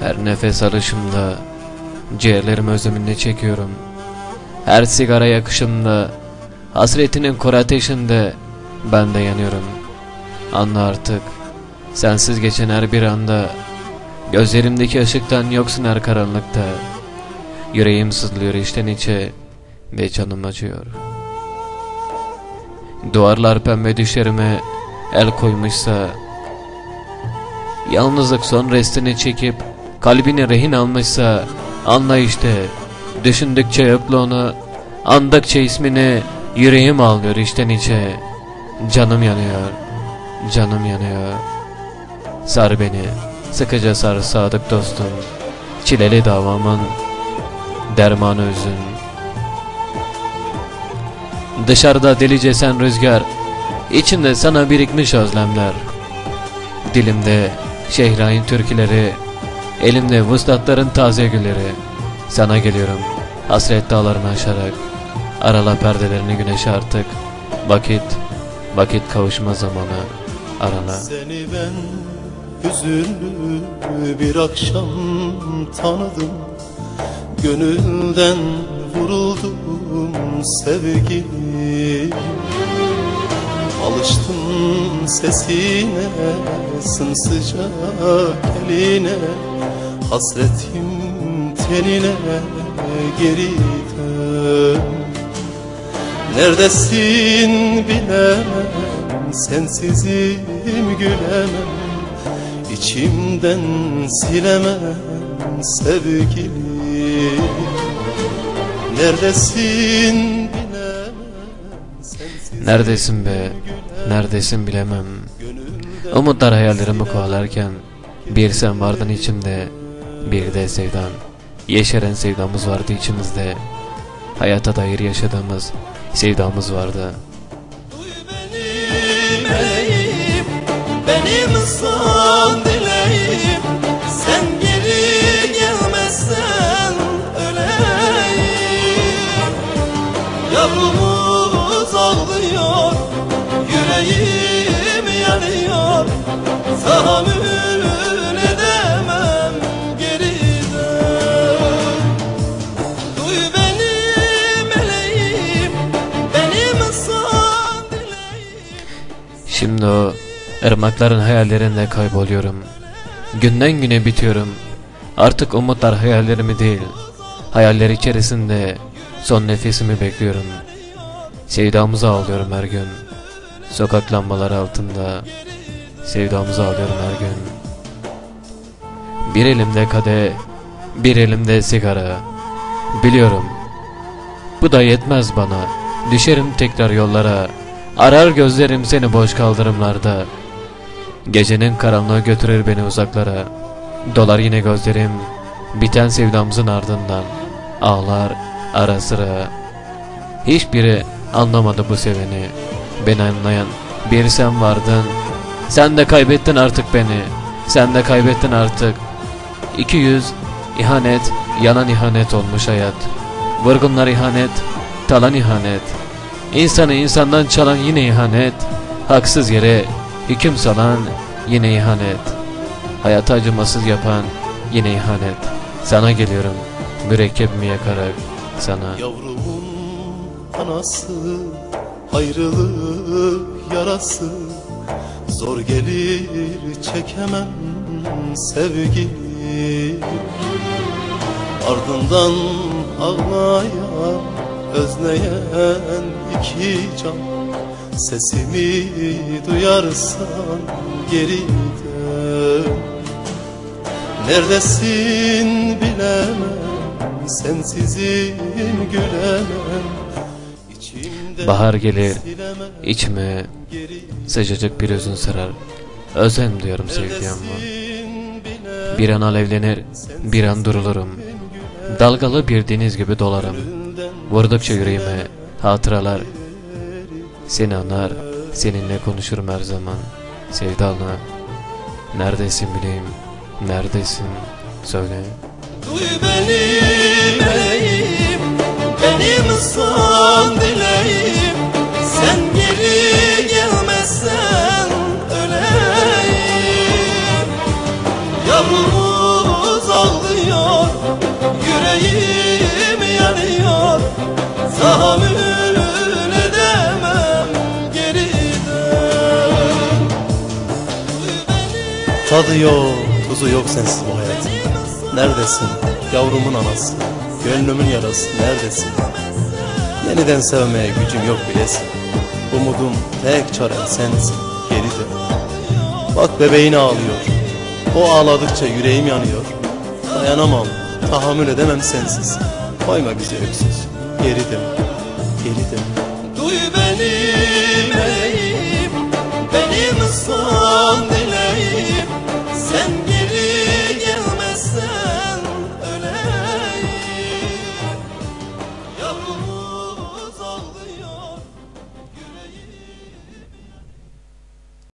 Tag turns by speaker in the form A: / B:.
A: Her nefes alışımda ciğerlerim özlemini çekiyorum. Her sigara yakışımda hasretinin kor ateşinde ben de yanıyorum. Anla artık sensiz geçen her bir anda gözlerimdeki ışıktan yoksun her karanlıkta. Yüreğim sızlıyor içten içe ve canım acıyor. Duvarlar pembe düşlerime el koymuşsa Yalnızlık son restini çekip kalbini rehin almışsa anla işte. Düşündükçe yokluğunu andıkça ismini yüreğim ağlıyor içten içe canım yanıyor canım yanıyor. Sar beni sıkıca sar sadık dostum. Çileli davamın dermanı üzün dışarıda delice sen rüzgar içimde sana birikmiş özlemler. Dilimde Şehrain türküleri, elimde vuslatların taze gülleri. Sana geliyorum, hasret dağlarını aşarak. Arala perdelerini güneş artık. Vakit, vakit kavuşma zamanı. Arala.
B: Seni ben hüzünlü bir akşam tanıdım. Gönülden vuruldum sevgilim. Alıştım sesine sımsıcak eline. Hasretim tenine geri dön. Neredesin bilemem Sensizim gülemem. İçimden silemem sevgilim. Neredesin
A: Neredesin be? Neredesin bilemem. Umutlar hayallerimi kovalarken bir sen vardın içimde, bir de sevdan. Yeşeren sevdamız vardı içimizde. Hayata dair yaşadığımız sevdamız vardı.
B: Duy benim meleğim, benim son dileğim. Sen geri gelmezsen öleyim. Yavrumuz ağlıyor, yüreğim yanıyor. Tahammül edemem geriden. Duy benim meleğim, benim son dileğim.
A: Şimdi o ırmakların hayallerinde kayboluyorum. Günden güne bitiyorum. Artık umutlar hayallerimi değil, hayaller içerisinde son nefesimi bekliyorum. Sevdamızı ağlıyorum her gün. Sokak lambaları altında sevdamızı ağlıyorum her gün. Bir elimde kadeh, bir elimde sigara. Biliyorum. Bu da yetmez bana. Düşerim tekrar yollara. Arar gözlerim seni boş kaldırımlarda. Gecenin karanlığı götürür beni uzaklara. Dolar yine gözlerim. Biten sevdamızın ardından. Ağlar ara sıra. Hiçbiri anlamadı bu seveni. Beni anlayan bir sen vardın. Sen de kaybettin artık beni. Sen de kaybettin artık. 200 ihanet, yanan ihanet olmuş hayat. Vurgunlar ihanet, talan ihanet. İnsanı insandan çalan yine ihanet. Haksız yere hüküm salan yine ihanet. Hayatı acımasız yapan yine ihanet. Sana geliyorum mürekkebimi yakarak sana.
B: Yavrumun anası ayrılık yarası Zor gelir çekemem sevgi. Ardından ağlayan özleyen iki can Sesimi duyarsan geri dön. Neredesin bilemem Sensizim gülemem
A: Bahar gelir içime sıcacık bir üzün sarar. Özlem diyorum sevdiğim
B: bilemem
A: Bir an alevlenir, bir an durulurum. Dalgalı bir deniz gibi dolarım. Vurdukça yüreğime hatıralar. Seni anar, seninle konuşurum her zaman. Sevdalı, neredesin bileyim, neredesin söyle.
B: Duy benim meleğim Benim son ağlıyor Yüreğim yanıyor. Tahammül edemem geri dön Tadı yok, tuzu yok sensiz bu hayat. Neredesin yavrumun anası? Gönlümün yarası neredesin? Yeniden sevmeye gücüm yok bilesin Umudum tek çaren sensin geri dön Bak bebeğin ağlıyor. O ağladıkça yüreğim yanıyor. Dayanamam, tahammül edemem sensiz. Koyma bizi öksüz, geri dön. Duy beni meleğim, benim ıslan dileğim.